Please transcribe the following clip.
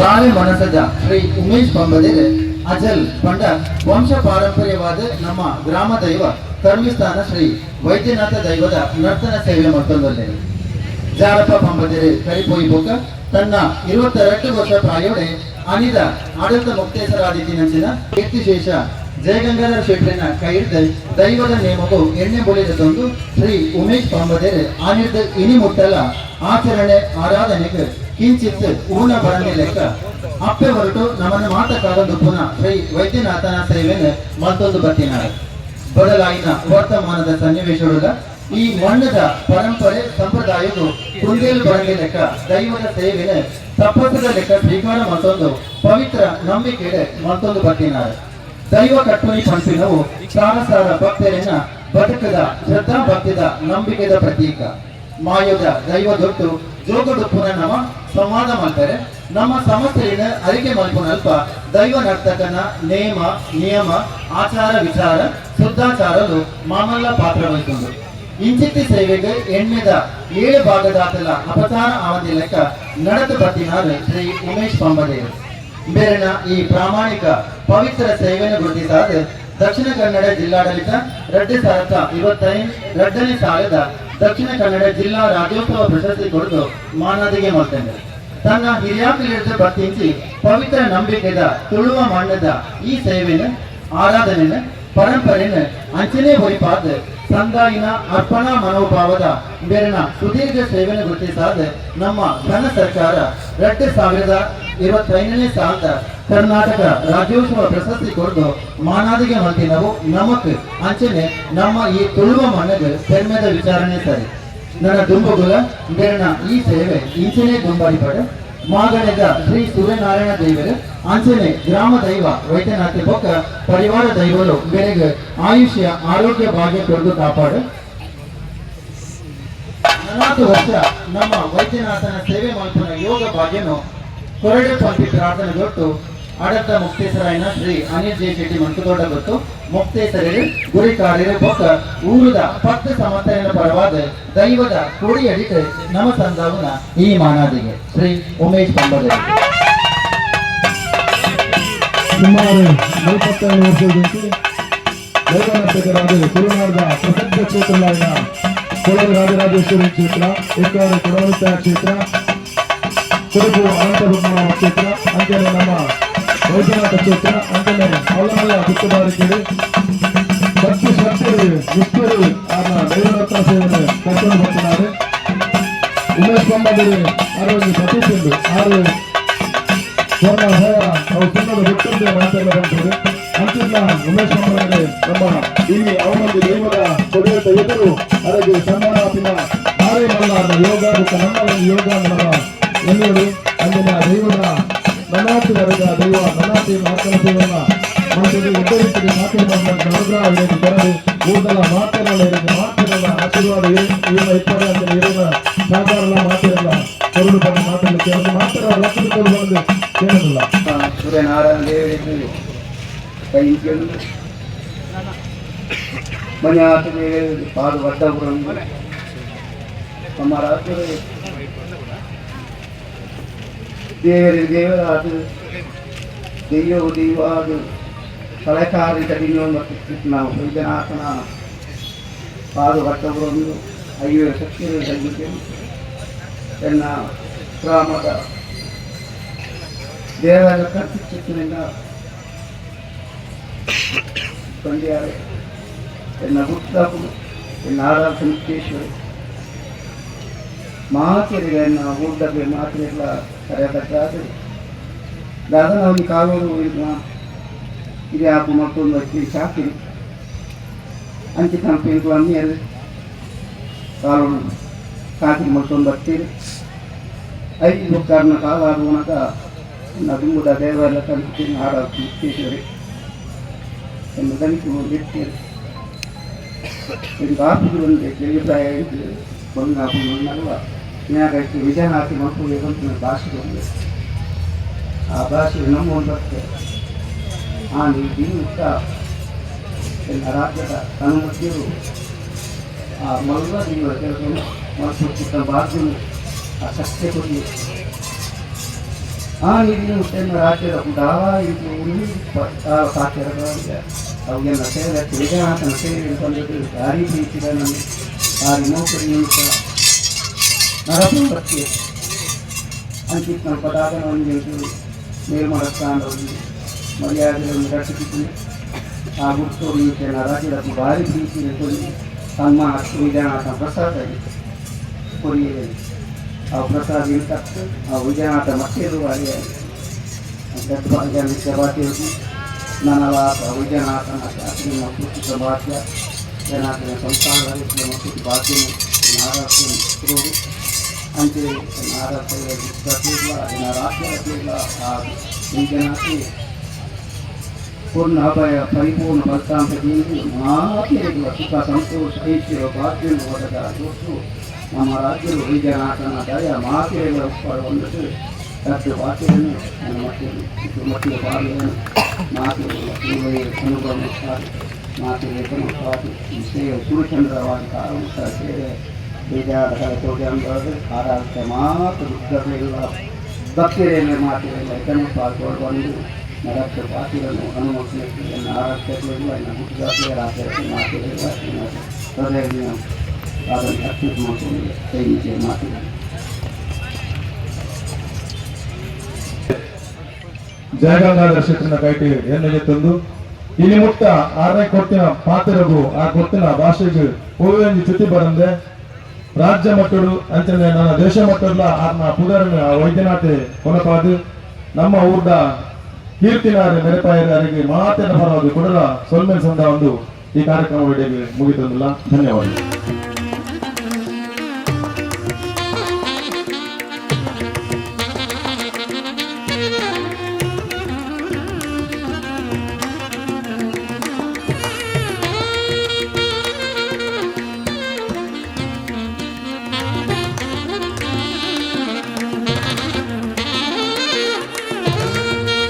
ಪ್ರಾಣಿ ಮನಸಜ ಶ್ರೀ ಉಮೇಶ್ ಪಂಬದಿರೆ ಅಜಲ್ ಪಂಡ, ವಂಶ ಪಾರಂಪರ್ಯವಾದ ನಮ್ಮ ಗ್ರಾಮ ದೈವ ಕರ್ಮಿಸ್ಥಾನ ಶ್ರೀ ವೈದ್ಯನಾಥ ದೈವದ ನರ್ತನ ಸೇವೆ ಮತ್ತೊಂದರಲ್ಲಿ. ಜಾರಪ್ಪ ಕರಿಪೋಯಿ ಬೋಕ ತನ್ನ ಇರುವತ್ತೆರಡು ವರ್ಷ ಪ್ರಾಯೋಡೆ ಅನಿದ ಆಡಳಿತ ಮುಕ್ತೇಸರಾದಿತ್ತಿನಂಚಿನ ಕೀರ್ತಿಶೇಷ ಜಯಗಂಗಾಧರ ಶೆಟ್ಟರಿನ ಕೈ ದೈವದ ನೇಮವು ಎಣ್ಣೆ ಬೊಳಿದ ಶ್ರೀ ಉಮೇಶ್ ಪಂಬದೇರೆ ಆನಿರ್ದ ಇನಿ ಮುಟ್ಟಲ ಆಚರಣೆ, ಆರಾಧನೆಗೆ ಕಿಂಚಿತ್ ಊನ ಬರಲಿ ಲೆಕ್ಕ. ಅಪ್ಪೆ ಹೊರಟು ನಮ್ಮನ್ನು ಮಾತಕ್ಕಾಗದು ಪುನಃ ಶ್ರೀ ವೈದ್ಯನಾಥನ ಸೇವೆಯನ್ನು ಮತ್ತೊಂದು ಬತ್ತಿನಾಳೆ ಬದಲಾಯಿನ ವರ್ತಮಾನದ ಸನ್ನಿವೇಶ ಈ ಮಣ್ಣದ ಪರಂಪರೆ ಸಂಪ್ರದಾಯವು ಕುಂದೇಲು ಬರಲಿ ಲೆಕ್ಕ, ದೈವದ ಸೇವೆನ ತಪಸ್ಸದ ಲೆಕ್ಕ ಸ್ವೀಕಾರ ಮತ್ತೊಂದು ಪವಿತ್ರ ನಂಬಿಕೆಡೆ ಮತ್ತೊಂದು ಬತ್ತಿನಾರೆ. ದೈವ ಕಟ್ಟುನಿ ಪಂಪಿನವು ಸಾರಸಾರ ಭಕ್ತರನ್ನ ಬದುಕದ ಶ್ರದ್ಧಾ ಭಕ್ತಿದ ನಂಬಿಕೆದ ಪ್ರತೀಕ. ಮಾಯದ ದೈವ ದೊಟ್ಟು ಜೋಗಡುಪ್ಪುನ ನಮ್ಮ ಸಂವಾದ ಮಾಡ್ತಾರೆ. ನಮ್ಮ ಸಮಸ್ಯೆಯನ್ನು ಅರಿಕೆ ಮಲ್ಪುನಲ್ಪ ದೈವ ನರ್ತಕನ ನೇಮ, ನಿಯಮ, ಆಚಾರ, ವಿಚಾರ ಶುದ್ಧಾಚಾರಲು ಮಾಮಲ್ಲ ಪಾತ್ರ ವಹಿಸಿಕೊಂಡು. ಇಂಚಿತ್ತಿ ಸೇವೆಗೆ ಎಣ್ಣೆದ ಏಳು ಭಾಗದಾತಲ ಅಪಚಾರ ಅವಧಿ ಲೆಕ್ಕ ನಡೆದು ಬರ್ತಿನಾರು ಶ್ರೀ ಉಮೇಶ್ ಪಂಬದೇವ್ ಬೇರೆನ ಈ ಪ್ರಾಮಾಣಿಕ ಪವಿತ್ರ ಸೇವೆಯನ್ನು ಗುರುತಿಸಾದ ದಕ್ಷಿಣ ಕನ್ನಡ ಜಿಲ್ಲಾಡಳಿತ ರೆಡ್ಡಿ ಸಾರಥ ಎರಡನೇ ಸಾಲದ ದಕ್ಷಿಣ ಕನ್ನಡ ಜಿಲ್ಲಾ ರಾಜ್ಯೋತ್ಸವ ಪ್ರಶಸ್ತಿ ಕೊಡುದು ಮಾನದಿಗೆ ಮಾಡ್ತೇನೆ ತನ್ನ ಹಿರಿಯಾಕಲಿಡಿದ ಪ್ರತಿನಿಧಿ ಪವಿತ್ರ ನಂಬಿಕೆದ ತುಳುವ ಮಣ್ಣದ ಈ ಸೇವೆನ ಆರಾಧನೆನ ಪರಂಪರೆನ ಅಂಚನೆ ಒಯ್ಪಾದ ಸಂದಾಯಿನ ಅರ್ಪಣಾ ಮನೋಭಾವದ ಬೇರೆನ ಸುದೀರ್ಘ ಸೇವೆಯನ್ನು ಗುರುತಿಸಾದ ನಮ್ಮ ಘನ ಸರ್ಕಾರ ಎರಡು ಸಾವಿರದ ಇವತ್ತೈದನೇ ಸಾಲದ ಕರ್ನಾಟಕ ರಾಜ್ಯೋತ್ಸವ ಪ್ರಶಸ್ತಿ ಕೊಡ್ದು ಮಾನಾದಿಗೆ ಮಂತಿ ನಾವು ನಮಕ್ ಅಂಚನೆ ನಮ್ಮ ಈ ತುಳುವ ಮಣ್ಣಗೆ ಹೆಮ್ಮೆದ ವಿಚಾರಣೆ ಸರಿ. ನನ್ನ ದುಂಬಗುಲ ಬೇರೆನ ಈ ಸೇವೆ ಇಂಚನೆ ಪಡ. ಮಾಗಣದ ಶ್ರೀ ಸೂರ್ಯನಾರಾಯಣ ದೇವರು ಅಂಚನೆ ಗ್ರಾಮ ದೈವ ವೈದ್ಯನಾಥಿ ಬೊಕ್ಕ ಪರಿವಾರ ದೈವಲು ಬೆಳೆಗೆ ಆಯುಷ್ಯ ಆರೋಗ್ಯ ಭಾಗ್ಯ ಕೊಡ್ದು ಕಾಪಾಡು. ನಲವತ್ತು ವರ್ಷ ನಮ್ಮ ವೈದ್ಯನಾಥನ ಸೇವೆ ಮಾಡ್ತಾನ ಯೋಗ ಭಾಗ್ಯನು ಕೊರಡೆ ಪಂಪಿ ಪ್ರಾರ್ಥನೆ ಗೊತ್ತು, ಅಡತ್ತ ಮುಕ್ತೇಶ್ವರಾಯನ ಶ್ರೀ ಅನಿಲ್ ಜೆ ಶೆಟ್ಟಿ ಮಂಟುದೊಡ್ಡ ಗೊತ್ತು. ಮುಕ್ತೇಸರರು ಗುರಿ ಕಾರ್ಯರು ಬೊಕ್ಕ ಊರುದ ಪಕ್ಕ ಸಮರ್ಥನೆಯ ಪರವಾದ ದೈವದ ಕೊಡಿ ಅಡಿತ ನಮ ತಂದವನ ಈ ಮಾನಾದಿಗೆ. ಶ್ರೀ ಉಮೇಶ್ ಪಂಬದ ಸುಮಾರು ನಲವತ್ತೇಳು ವರ್ಷದಂತೆ ಲೋಕನರ್ತಕರಾದ ತುಳುನಾಡಿನ ಪ್ರಸಿದ್ಧ ಕ್ಷೇತ್ರಗಳಾದ ಕೊಳಲು ರಾಜರಾಜೇಶ್ವರಿ ಕ್ಷೇತ್ರ ಎಕ್ಕಾರು ಕೊಡವಲಿತ ಕ್ಷೇತ್ರ ಕುರುಬು ಅನಂತಪದ್ಮನಾಭ ಕ್ಷೇತ್ರ, ಅಂಜನೆ ನಮ್ಮ ವೈದ್ಯನಾಥ ಕ್ಷೇತ್ರ, ಅಂಜನೆ ಅವಲಮಲ್ಲ ಗುತ್ತುದಾರಿಕೆಗಳು ಭಕ್ತಿ ಶ್ರದ್ಧೆಗಳು ನಿಷ್ಠರು ಆದ ದೈವರತ್ನ ಸೇವೆಯನ್ನು ಕರ್ಕೊಂಡು ಬರ್ತಿದ್ದಾರೆ ಉಮೇಶ್ ಬಂಬದಿರಿ ಆರೋಗ್ಯ ಎಂದು ಆರು ಸ್ವರ್ಣ ಹೋರ ಅವು ಚಿನ್ನದ ಹುಟ್ಟಿಂದ ಮಾತೆಲ್ಲ ಬಂದಿದೆ ಅಂತಿಮ ಉಮೇಶ್ ಅಮ್ಮನವರೇ ನಮ್ಮ ಇಲ್ಲಿ ಅವನಲ್ಲಿ ದೈವದ ಕೊಡುಗೆ ಎದುರು ಅದಕ್ಕೆ ಸನ್ಮಾನ ಯೋಗ ಮತ್ತು ನಮ್ಮ ಯೋಗ ನಮ್ಮ ಎನ್ನುವುದು ಅಂದಿನ ದೈವದ ನನಾತಿ ವರೆಗ ದೈವ ನನಾತಿ ಮಾತನ ಸೇವನ ಮನಸ್ಸಿಗೆ ಉದ್ದರಿಸಿದ ಮಾತನಾಡುವಂತ ಅನುಗ್ರಹ ಇರಲಿ ಬರಲಿ ಕೂದಲ ಮಾತನಾಡ ಇರಲಿ ಮಾತನಾಡ ಆಶೀರ್ವಾದ ಇವನ ಇಪ್ಪಡೆ ಅಂತ ಇರುವ ಸಾಧಾರಣ ಮಾತಿರಲ್ಲ ಕರುಳು ಬಂದ ಮಾತನ್ನು ಕೇಳಿದ ಮಾತ್ರ ಲಕ್ಷಿಸಿಕೊಂಡು ಬಂದು ಕೇಳಲಿಲ್ಲ ಸೂರ್ಯನಾರಾಯಣ ದೇವರಿಗೆ ಕೈಕೊಂಡು ಮನೆಯಾತ ದೇವರಿಗೆ ಪಾದ ಒಡ್ಡಪುರಂ ನಮ್ಮ ರಾಜ್ಯದ ದೇವರಿಗೆ ದೇವರಾದ ದೆಯ್ಯವು ದೈವಾದ ಸಲಕಾರಿ ಕಡಿಮೆ ಮತ್ತು ನಾವು ವೈದ್ಯನಾಥನ ಪಾದ ಒಡ್ಡಪುರೊಂದು ಐವರ ಶಕ್ತಿಯ ಸಂಗೀತ ಎನ್ನ ಗ್ರಾಮದ ದೇವರ ಕರ್ತಿಚ್ಚಿತ್ತಿನಿಂದ ಕೊಂಡ್ಯಾರೆ ಎನ್ನ ಹುಟ್ಟವು ಎನ್ನ ಆರಾಧ ಮುಕ್ತೇಶ್ವರಿ ಊಟದಲ್ಲಿ ಊಟಕ್ಕೆ ಮಾತಿರೆಲ್ಲ ಕರೆಯಬೇಕಾದ್ರೆ ದಾದನವನಿ ಕಾಲೂರು ಇದು ಹಾಕು ಮತ್ತೊಂದು ವ್ಯಕ್ತಿ ಸಾಕಿರಿ ಅಂಚೆ ಕಂಪನಿಗೂ ಅಮ್ಮಿಯಲ್ಲಿ ಕಾಲೂರು ಸಾಕಿರಿ ಮತ್ತೊಂದು ಬರ್ತೀರಿ ಐದು ಕಾರಣ ಕಾಲ ಆಗುವನಕ ನಡುಮುಡ ದೇವರೆಲ್ಲ ಕಂಪಿನ ಆಡ ಮುಕ್ತೇಶ್ವರಿ ಎಂದು ಕಲಿತು ವ್ಯಕ್ತಿಯರು ಇದು ಆಪಿಗೆ ಒಂದು ಅಭಿಪ್ರಾಯ ಇದ್ದು. ಹಾಕೊಂಡು ನಲ್ವ ನ್ಯಾಯಕ್ಕೆ ವಿಜಯನಾಥಿ ಮಕ್ಕಳು ಬಂತು ಭಾಷೆ ಒಂದು ಆ ಭಾಷೆ ನಮ್ಮ ಒಂದು ಬರ್ತದೆ ಆ ನೀತಿ ಮುಕ್ತ ಎಲ್ಲ ರಾಜ್ಯದ ಅನುಮತಿಯರು ಆ ಮಲ್ಲ ದೇವರ ಕೆಲಸವನ್ನು ಮತ್ತು ಭಾಗ್ಯವು ಆ ಸತ್ಯ ಕೊಡಿ ಆ ನಿಧಿನ ಹುಟ್ಟಿನ ರಾಜ್ಯದ ಉಡಾವ ಇದು ಉಳಿ ಸಾಕ್ಯರಗಳಿಗೆ ಅವುಗೆಲ್ಲ ಸೇವೆ ವಿಜಯನಾಥನ ಸೇವೆ ಬಂದದ್ದು ದಾರಿ ಪ್ರೀತಿದ ನಮಗೆ ದಾರಿ ನೌಕರಿ ನಿಮಿಷ ನರಸಂಪತ್ತಿ ಅಂಕಿತ್ ನಮ್ಮ ಪದಾರ್ಥ ಒಂದು ನಿರ್ಮಲ ಸ್ಥಾನದಲ್ಲಿ ಮರ್ಯಾದೆಗಳನ್ನು ರಕ್ಷಿಸಿದ್ದು ಆ ಗುರುತು ನಿಮಿಷ ರಾಜ್ಯದ ಭಾರಿ ಪ್ರೀತಿ ತಮ್ಮ ಅಷ್ಟು ವಿಜಯನಾಥನ ಪ್ರಸಾದ ಕೊರಿಯಲ್ಲಿ ಆ ಪ್ರಸಾದ ಇರ್ತಕ್ಕ ಆ ವಿಜಯನಾಥ ಮತ್ತೇರು ಹಾಗೆ ದೊಡ್ಡ ಭಾಗ್ಯ ನಿತ್ಯ ಭಾಗ್ಯ ನನವಾದ ವಿಜಯನಾಥನ ಶಾಸ್ತ್ರೀಯ ಪುಸ್ತಕ ಭಾಗ್ಯ ವಿಜಯನಾಥನ ಸಂಸ್ಥಾನದ ಮತ್ತು ಭಾಗ್ಯ ನಾರಾಯಣ ಇರುವುದು ಅಂತೆ ನಾರಾಯಣ ಪ್ರತಿಲ್ಲ ರಾಜ್ಯ ಆ ವಿಜಯನಾಥಿ ಪೂರ್ಣ ಅಭಯ ಪರಿಪೂರ್ಣ ಫಲಿತಾಂಶದಿಂದ ಮಾತಿರುವ ಸುಖ ಸಂತೋಷ ಐಶ್ವರ್ಯ ಭಾಗ್ಯವನ್ನು ಒದಗ ದೋಷು ನಮ್ಮ ರಾಜ್ಯದ ವಿಜಯನಾಥನ ದಯ ಮಾತೆಯ ಹೊಂದಿದ್ದು ತದ್ದು ವಾಕ್ಯವನ್ನು ನನ್ನ ಮಕ್ಕಳು ಇದು ಮಕ್ಕಳ ಬಾಲ್ಯವನ್ನು ಮಾತೆಯ ಅನುಭವ ಮಾತೆಯ ಗಮನವಾಗಿ ಸೇವೆ ಸೂರ್ಯಚಂದ್ರವಾಗಿ ಕಾರಣದ ಸೇವೆ ಬೇಜಾರ ಕಳೆತೋಡಿ ಅಂಬದು ಆರಾಧ ಮಾತು ದುಃಖಗಳಿಲ್ಲ ಭಕ್ತಿರೇನೆ ಮಾತಿರಲಿಲ್ಲ ನರಕ್ಕೆ ಪಾತಿಗಳನ್ನು ಅನುಮತಿಸಿ ಜಯಗಂಗಾಧರ ಶಿಕ್ಷಣ ಎನ್ನಿಗೆ ತಂದು ಇಲ್ಲಿ ಮುಟ್ಟ ಆರನೇ ಕೊಟ್ಟಿನ ಪಾತ್ರಗೂ ಆ ಕೊಟ್ಟಿನ ಭಾಷೆಗೆ ಹೂವಿನ ಚ್ಯುತಿ ಬರಂದೆ. ರಾಜ್ಯ ಮಕ್ಕಳು ಅಂಚನೆ ನನ್ನ ದೇಶ ಮಕ್ಕಳ ಆತ್ಮ ಪುದರನ ವೈದ್ಯನಾಥೆ ನಮ್ಮ ಊರ್ದ ಕೀರ್ತಿನಾರ ಮೆರೆಪಾಯರಿಗೆ ಮಾತಿನ ಪರವಾಗಿ ಕೊಡಲ ಸೊಲ್ಮೆನ್ ಸಂದ ಒಂದು ಈ ಕಾರ್ಯಕ್ರಮ ಮುಗಿತಂದಿಲ್ಲ. ಧನ್ಯವಾದ